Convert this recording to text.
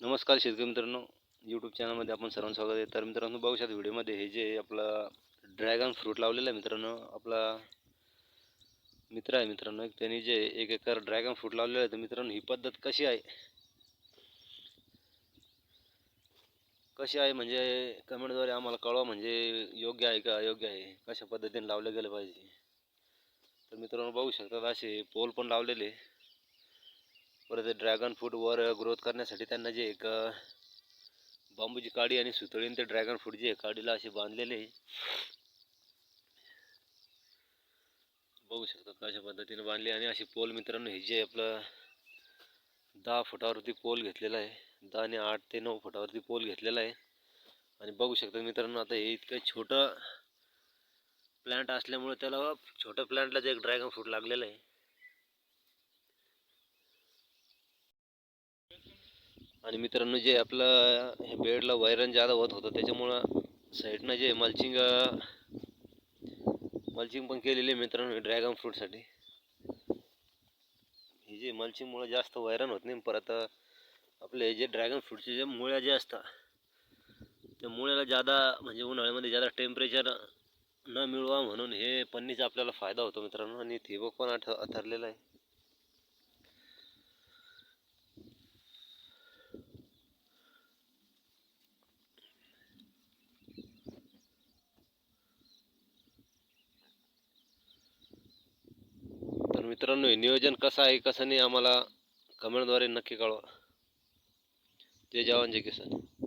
नमस्कार शेतकरी मित्रांनो. यूट्यूब चॅनलमध्ये आपण सर्वांचं स्वागत आहे. तर मित्रांनो बघू शकता व्हिडिओमध्ये हे जे आपलं ड्रॅगन फ्रूट लावलेलं आहे मित्रांनो आपला मित्र आहे मित्रांनो त्यांनी जे एक एकर ड्रॅगन फ्रूट लावलेलं आहे तर मित्रांनो ही पद्धत कशी आहे? कशी आहे म्हणजे कमेंटद्वारे आम्हाला कळवा म्हणजे योग्य आहे का? अयोग्य आहे? कशा पद्धतीने लावलं गेलं पाहिजे? तर मित्रांनो बघू शकतात असे पोल पण लावलेले. परत ड्रॅगन फ्रूटवर ग्रोथ करण्यासाठी त्यांना जे एक बांबूची काडी आणि सुतळीने ते ड्रॅगन फ्रूट जे काडीला असे बांधलेले बघू शकतात कशा पद्धतीने बांधले आणि असे पोल मित्रांनो हे जे आपलं दहा फुटावरती पोल घेतलेला आहे. दहा आणि आठ ते नऊ फुटावरती पोल घेतलेला आहे. आणि बघू शकता मित्रांनो आता हे इतकं छोटं प्लॅन्ट असल्यामुळे त्याला छोट्या जे एक ड्रॅगन फ्रूट लागलेलं आहे. आणि मित्रांनो जे आपलं हे बेडला वैरण जादा होत होतं त्याच्यामुळं साईडनं जे मल्चिंग मल्चिंग पण केलेली आहे मित्रांनो ड्रॅगन फ्रूटसाठी हे जे मल्चिंगमुळं जास्त वैरण होत नाही परत आपले जे ड्रॅगन फ्रूटचे जे मुळ्या जे असतात त्या मुळ्याला जादा म्हणजे उन्हाळ्यामध्ये जादा टेम्परेचर न मिळवा म्हणून हे पन्नीचा आपल्याला फायदा होतो मित्रांनो आणि थिबक पण आठ ठरलेला आहे तर मित्रांनो हे नियोजन कसं आहे कसं नाही आम्हाला कमेंटद्वारे नक्की कळवा. जय जवान जय किसान.